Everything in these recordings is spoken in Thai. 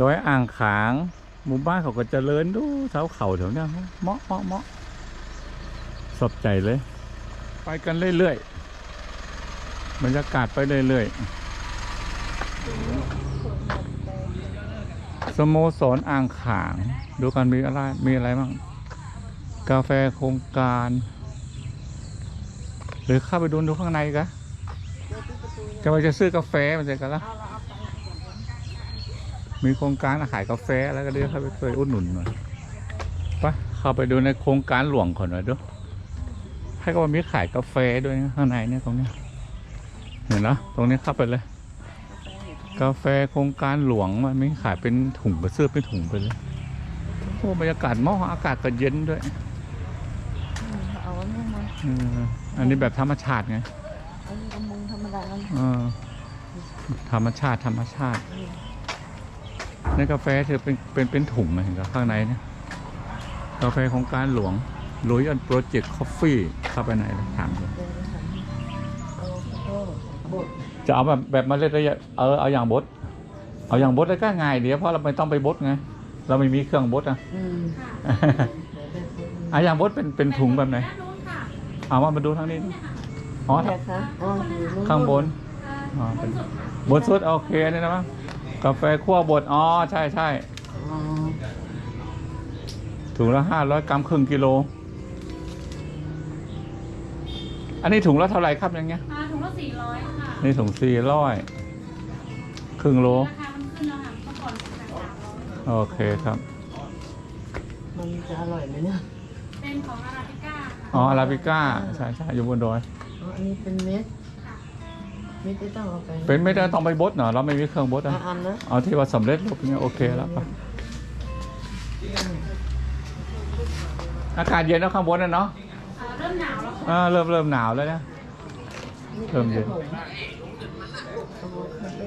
ดอยอ่างขาง หมู่บ้านเขาก็เจริญดูเสาเขาแถวเนี้ยเหมาะเหมาะเหมาะสบใจเลย ไปกันเรื่อยๆบรรยากาศไปเรื่อยๆสโมสรอ่างขาง ดูกันมีอะไรมีอะไรบ้างกาแฟโครงการ หรือเข้าไปดูดูข้างในกะกำลังจะซื้อกาแฟมันจะกันละ มีโครงการขายกาแฟแล้วก็เดี๋ยวเข้าไปเคยอุดหนุนหน่อยไปเข้าไปดูในโครงการหลวงก่อนหน่อยดูให้ก็ว่ามีขายกาแฟด้วยนะข้างในเนี่ยตรงเนี้ยเห็นเนอะตรงนี้เข้าไปเลย กาแฟโครงการหลวงมันมีขายเป็นถุงกระเสื้อเป็นถุงไปเลยโอ้บรรยากาศมออากาศก็เย็นด้วยอาอันนี้มาเอออันนี้แบบธรรมชาติไงอันนี้กระมุงธรรมดาเอธรรมชาติธรรมชาติ นกาแฟเธอเป็นเป็นเป็นถุงนะเห็นกับข้างในเนี่ยกาแฟของการหลวงร o ย a l โปรเจกต์คอฟฟี่เข้าไปไหนเลยถามดูเดินหันโอ้โหบดจะเอาแบบแบบเมาเล็ดระยะเออเอาอย่างบดเอาอย่างบดแล้วก็ง่ายเดียวเพราะเราไม่ต้องไปบดไงเราไม่มีเครื่องบดอะอืมเอาอย่างบดเป็นเป็นถุงแบบไหนเอามามาดูทางนี้ดิอ๋อแค่คะอ๋ออยู่นู่นข้างบนอ๋อเป็นบดสุดโอเคนี่นะมั้ง กาแฟคั่วบดอ๋อใช่ใช่อ๋อถุงละห้าร้อยกรัมครึ่งกิโล อันนี้ถุงละเท่าไหร่ครับอย่างเงี้ยอ่าถุงละสี่ร้อยค่ะนี่ถุงสี่ร้อยครึ่งโลราคามันขึ้นแล้วค่ะเมื่อก่อนขายสามร้อยโอเคครับ มันจะอร่อยไหมเนี่ยเป็นของอาราบิก้าค่ะอ๋ออาราบิก้าใช่ใช่อยู่บนดอย อ๋ออันนี้เป็นเม็ด เม็ดที่ต้องเอาไปเป็นไม่ได้ต้องไปบดเนาะเราไม่มีเครื่องบดอะอะอันนะเอาที่ว่าสำเร็จรูปเงี้ยโอเคแล้วปะอากาศเย็นแล้วข้างบนน่ะเนาะอ่าเริ่มหนาวแล้วค่ะอ่าเริ่มเริ่มหนาวแล้วนะเริ่มเย็นขอะโวคาโด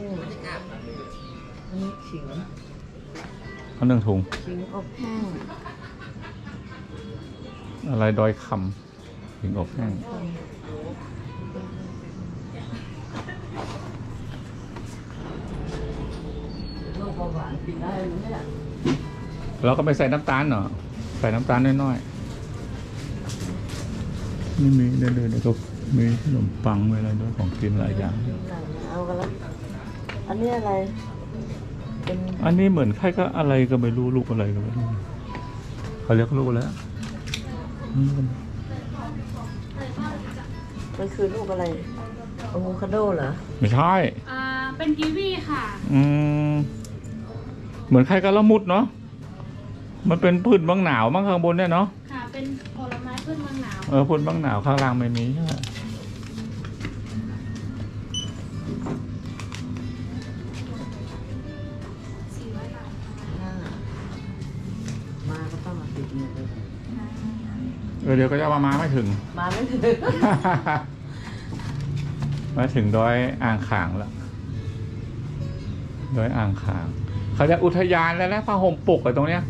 อันนี้ขิงเอาหนึ่งถุงขิงอบแห้งอะไรดอยคำถึงอบแห้ง เราก็ไม่ใส่น้ำตาลเนาะใส่น้ำตาลน้อยๆนี่มีเดี๋ยวๆเดี๋ยวก็มีขนมปังมีอะไรด้วยของกินหลายอย่าง เอากันละอันนี้อะไร เป็นอันนี้เหมือนใครก็อะไรก็ไม่รู้ลูกอะไรก็ไม่รู้เขาเรียกลูกแล้วอืมมันคือลูกอะไรอะโวคาโดเหรอไม่ใช่ อ่าเป็นกีวีค่ะ อืม เหมือนใครก็ละมุดเนาะมันเป็นพืชบางหนาวบางข้างบนเนี่ยเนาะค่ะ เป็นผลไม้พืชเมืองหนาว เออพืชบางหนาวข้างล่างไม่มีใช่ไหมสี่ร้อยบาทอ่ามาก็ต้องมาติดเงินเลยเออเดี๋ยวก็จะเอามามาไม่ถึง มาไม่ถึง มาถึงดอยอ่างขางแล้วดอยอ่างขาง เขาจะอุทยานแล้วนะผ้าห่มปกอะตรงเนี้ย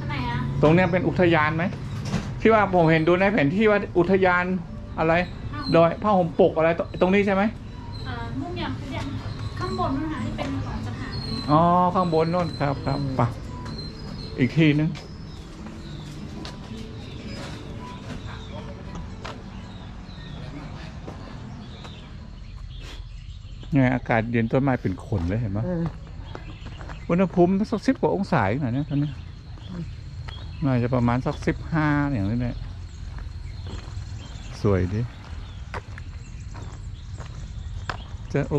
อันไหนอะตรงเนี้ยเป็นอุทยานไหมที่ว่าผมเห็นดูในแผนที่ว่าอุทยานอะไรดอยผ้าห่มปกอะไรตตรงนี้ใช่ไหมอ่ามุ่งอย่างคืออย่างข้างบนนู่นนะคะที่เป็นของสถานอ๋อข้างบนโน่นครับครับไปะอีกทีนึงไงอากาศเย็นต้นไม้เป็นขนเลยเห็นไหม เออ อุณหภูมิสักสิบกว่าองศาอยู่ไหนเนี่ยตอนนี้น่าจะประมาณสักสิบห้าอย่างนี้เนี่ยสวยดิจะโอ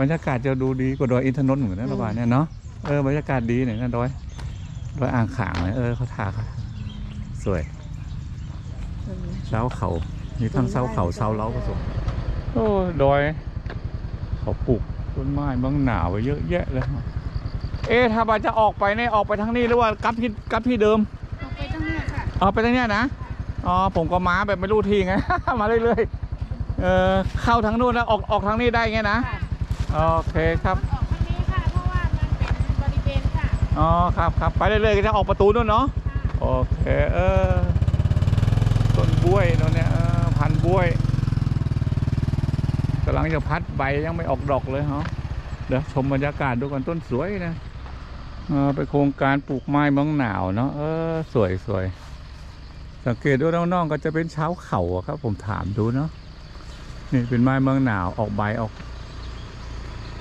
บรรยากาศจะดูดีกว่าดอยอินทนนท์เหมือนกันนะระหว่างเนี่ยเนาะเออบรรยากาศดีเนี่ยนะดอยดอยอ่างขางเนี่ยเออเขาทาเขาสวยเช้าเขามีทั้งเช้าเขาเช้าเล้าผสมโอ้ดอยเขาปลูกต้นไม้บางหนาวไว้เยอะแยะเลย เอ๊ะถ้าบาจะออกไปเนี่ยออกไปทางนี้หรือว่ากลับที่กลับที่เดิมเอาไปตั้งเนี่ยค่ะเอาไปทางเนี้ยนะอ๋อผมก็มาแบบไม่รู้ทีไง มาเรื่อยๆเออเข้าทางนู้นแล้วออกออกทางนี้ได้ไงนะค่ะโอเคครับออกทางนี้ค่ะเพราะว่ามันเป็นบริเวณค่ะอ๋อครับครับไปเรื่อยๆก็จะออกประตูนู่นเนาะโอเคเออต้นบ้วยเนาะเนี่ยเออพันธุ์บ้วยกำลังจะพัดใบยังไม่ออกดอกเลยฮะเดี๋ยวชมบรรยากาศดูก่อนต้นสวยนะ เออไปโครงการปลูกไม้เมืองหนาวเนาะเออสวยสวยสังเกตดูน้องๆก็จะเป็นเช้าเขาอะครับ ผมถามดูเนาะนี่เป็นไม้เมืองหนาวออกใบออก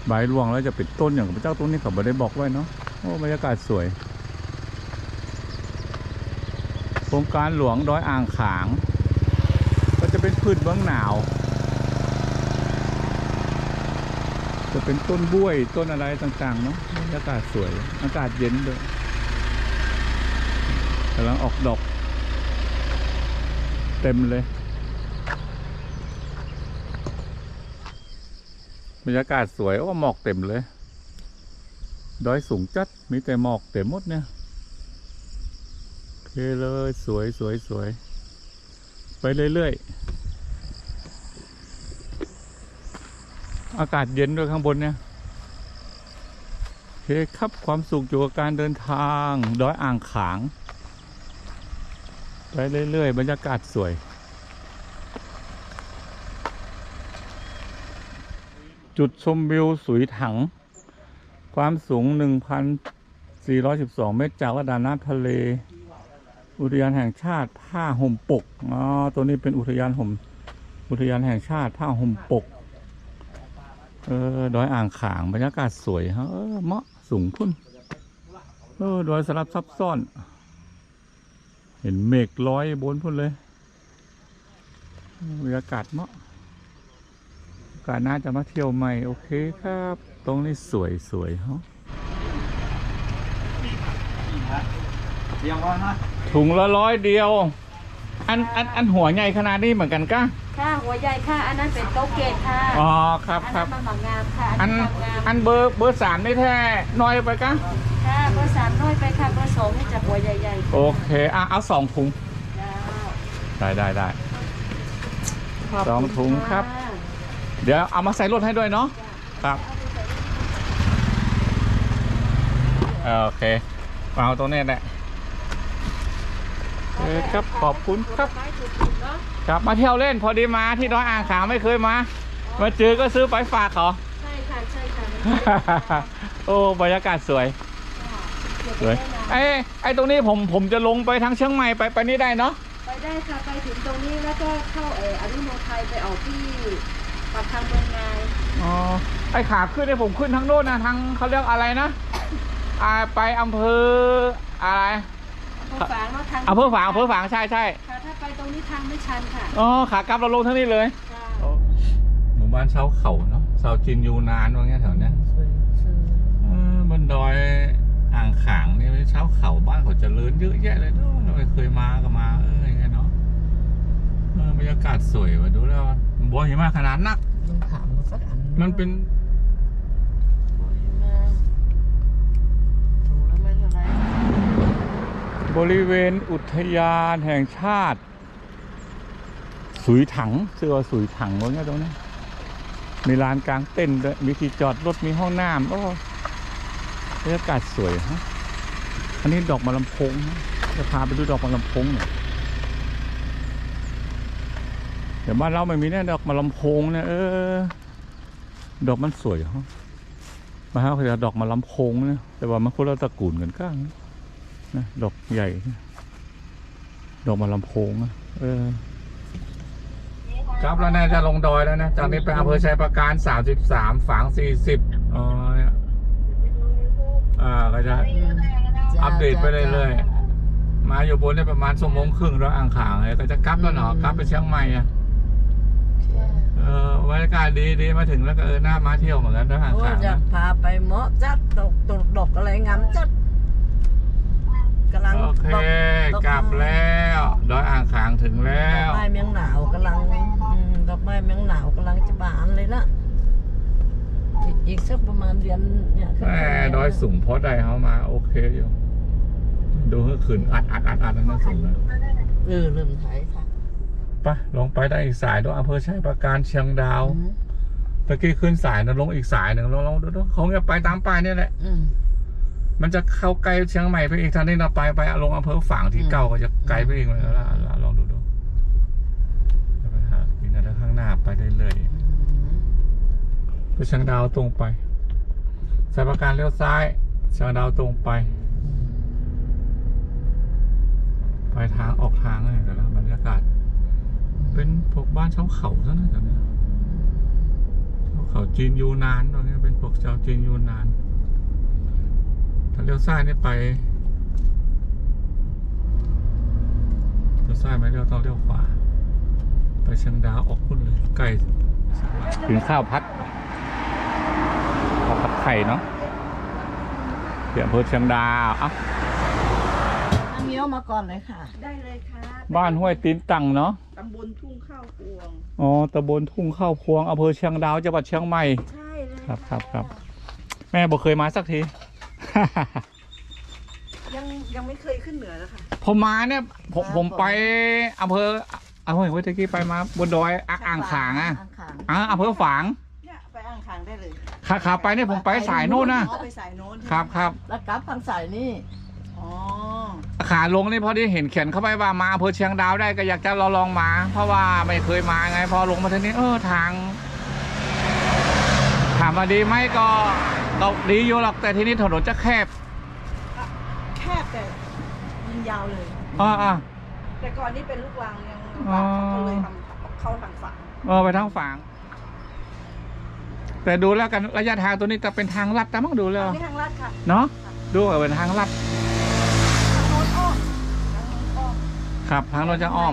ใบร่วงแล้วจะเป็นต้นอย่างพระเจ้าต้นนี้เขาไม่ได้บอกไว้เนาะโอ้บรรยากาศสวยโครงการหลวงดอยอ่างขาง ก็จะเป็นพืชเมืองหนาว จะเป็นต้นบ้วยต้นอะไรต่างๆเนาะบรรยากาศสวย อากาศเย็นด้วยกำลังออกดอก เต็มเลย บรรยากาศสวยโอ้หมอกเต็มเลย ดอยสูงจัด มีแต่หมอกเต็มหมดเนี่ยโอเคเลยสวยสวยสวย ไปเรื่อยๆ อากาศเย็นด้วยข้างบนเนี่ยเคครับความสุขอยู่กับการเดินทางดอยอ่างขาง ไปเรื่อยๆ บรรยากาศสวย จุดชมวิวสุยถัง ความสูง 1,412 เมตรจากระดับน้ำทะเล อุทยานแห่งชาติผ้าห่มปก อ๋อ ตัวนี้เป็นอุทยานห่มอุทยานแห่งชาติผ้าห่มปก เออดอยอ่างขางบรรยากาศสวยฮะเออเหมาะสูงพุ่นเออดอยสลับซับซ้อน เห็นเมฆลอยบนพุ่นเลยบรรยากาศเหมาะโอกาสหน่าจะมาเที่ยวใหม่ โอเคครับ ตรงนี้สวยสวยฮะเรียงว่านะถุงละร้อยเดียว อันอันอันหัวใหญ่ขนาดนี้เหมือนกันก้าค่ะหัวใหญ่ค่ะ อันนั้นเป็นโต๊ะเกตค่ะอ๋อครับอันครันั้บนมันหมางามค่ะ อันนี้หมางามอันเบอร์เบอร์สามนี่แท้น้อยไปก้าค่ะเบอร์สามน้อยไปค่ะเบอร์สองนี่จะหัวใหญ่ๆโอเคอะเอาสองถุงจ้าได้ได้ได้ ขบสองคุณถุงครับะเดี๋ยวเอามาใส่รถให้ด้วยเนาะครับโอเคเอาตรงนี้แหละ โอเคครับขอบคุณครับไม้ถูกๆเนาะครับมาเที่ยวเล่นพอดีมาที่น้อยอ่างขางไม่เคยมา มาเจอก็ซื้อไปฝากเขาใช่ค่ะใช่ค่ะโอ้บรรยากาศสวยเดี๋ยวสวยไปไอ้ไอ้ตรงนี้ผมผมจะลงไปทางเชียงใหม่ไปไปนี่ได้เนาะไปได้ค่ะไปถึงตรงนี้แล้วก็เข้าเอออนุโนไทยไปออกที่ปากทางเมืองงายอ๋อไอ้ขาขึ้นเนี่ยผมขึ้นทางโน้นนะทางเขาเรียกอะไรนะอ่าไปอำเภออะไร อำเภอฝางเนาะทางอำเภอฝางอำเภอฝางใช่ใช่ค่ะถ้าไปตรงนี้ทางไม่ชันค่ะอ๋อขากลับเราลงทางนี้เลยจ้าหมู่บ้านชาวเขาเนาะชาวจีนอยู่นานว่างี้แถวเนี้ยเออบนดอยอ่างขางนี่ชาวเขาบ้านเขาเจริญเยอะแยะเลยเนาะเราไม่เคยมาก็มาเอออย่างเงี้ยเนาะเออบรรยากาศสวยว่ะดูแล้วบัวหิมะขนาดนักลุงถามมาสักอันมันเป็น ถุงละไม่เท่าไหร บริเวณอุทยานแห่งชาติ สุยถังเสื้อสุยถังว่างี้ตรงนี้ มีลานกลางเต้นด้วยมีที่จอดรถมีห้องน้ำโอ้บรรยากาศสวยฮะอันนี้ดอกมะลำพงจะพาไปดูดอกมะลำพงหน่อยเดี๋ยวบ้านเราไม่มีแน่ดอกมะลำพงเนี่ยเออ ดอกมันสวยฮะมาฮะเขาจะดอกมะลำพงเนี่ยแต่ว่ามันคนละตระกูลกันก้าง นะดอกใหญ่ ดอกมะลำโพงอะเออ ครับแล้วน่าจะลงดอยแล้วนะจากนี้ไปอำเภอชัยประการสามสิบสามฝางสี่สิบอ๋อเนี่ยอ่าก็จะอัปเดตไปเรื่อยๆมาอยู่บนได้ประมาณชั่วโมงครึ่งแล้วอ่างขางเลยก็จะกลับแล้วเนาะกลับไปเชียงใหม่อะเออบรรยากาศดีดีมาถึงแล้วก็เออหน้ามาเที่ยวเหมือนกันนะอ่างโอ้ขางจะนะพาไปเหมาะจัดดอกดอกดอกอะไรงามจัด กำลังโอเค ดอกกลับแล้วดอยอ่างขางถึงแล้ดอกว ไม้เมียงหนาวกำลังอืมดอกไม้เมียงหนาวกำลังจะบานเลยละอีกอีกสักประมาณเดือนเนี่ยแหมดอยสูงเพราะใดเขามา โอเคอยู่ ดูเมื่อคืนอัดอัดอัดอัดนั่นนะสูงเลยเออเริ่มถ่ายค่ะไปลงไปได้อีกสายด้วยอำเภอชัยประการเชียงดาวอืมตะกี้ขึ้นสายนะลงอีกสายหนึ่งลองลองดูดูเขาจะไปตามป้ายนี่แหละ อืม มันจะเข้าใกล้เชียงใหม่ไปอีกทางนี้เราไปไปลงอำเภอฝางที่อืมเก่าก็จะไกลไปอีกเลยละละลองดูดูเดี๋ยวไปหากินอะไรข้างหน้าไปได้เลยๆไปเชียงดาวตรงไปสายประการเลี้ยวซ้ายเชียงดาวตรงไป ไปทางออกทางอะไรกันแล้วบรรยากาศ เป็นพวกบ้านชาวเขาซะนะตอนเนี้ยชาวเขาจีนยูนานตอนนี้เป็นพวกชาวจีนยูนาน ถ้าเลี้ยวซ้ายนี่ไปเลี้ยวซ้ายไม่เลี้ยวต้องเลี้ยวขวา ไปเชียงดาวออกพุ่นเลยใกล้ถึงข้าวพัดข้าวพัดไข่เนาะเดี๋ยวอำเภอเชียงดาวเอ้าอันเงี้ยวมาก่อนเลยค่ะ ได้เลยค่ะบ้านห้วยตีนตังเนาะตำบลทุ่งข้าวพวง อ๋อตำบลทุ่งข้าวพวงอำเภอเชียงดาวจังหวัดเชียงใหม่ ใช่เลยครับครับครับแม่บอกเคยมาสักที ยังยังไม่เคยขึ้นเหนือแล้วค่ะ ผมมาเนี่ยผมผม ไปอำเภออำเภอเมื่อกี้ไปมาบนดอยอะอ่างขางอะอ่างขาง อะอำเภอฝางเนี่ยไปอ่างขางได้เลยขาขาไปเนี่ยผมไปสายโน้นนะอ๋อไปสายโน้นใช่ไหมครับครับแล้วกลับทางสายนี่อ๋อขาลงนี่พอดีเห็นเขียนเข้าไปว่ามาอำเภอเชียงดาวได้ก็อยากจะลองลองมา เพราะว่าไม่เคยมาไง พอลงมาทีนี้เออทางถาม ว่าดีไหมก็ก็ดีอยู่หรอกแต่ทีนี้ถนนจะแคบแคบแต่ยิงยาวเลย อ่าอ่าแต่ก่อนนี่เป็นลูกรังยังอ๋อเขาก็เลยทำเข้าทางฝั่งเออไปทางฝางแต่ดูแล้วกันระยะทางตัวนี้จะเป็นทางลัดแต่มั้งดูแล้วอันนี้ทางลาดค่ะเนาะดูว่าเป็นทางลัดทางโน้นอ้อมทางโน้นอ้อมครับทางโน้นจะอ้อม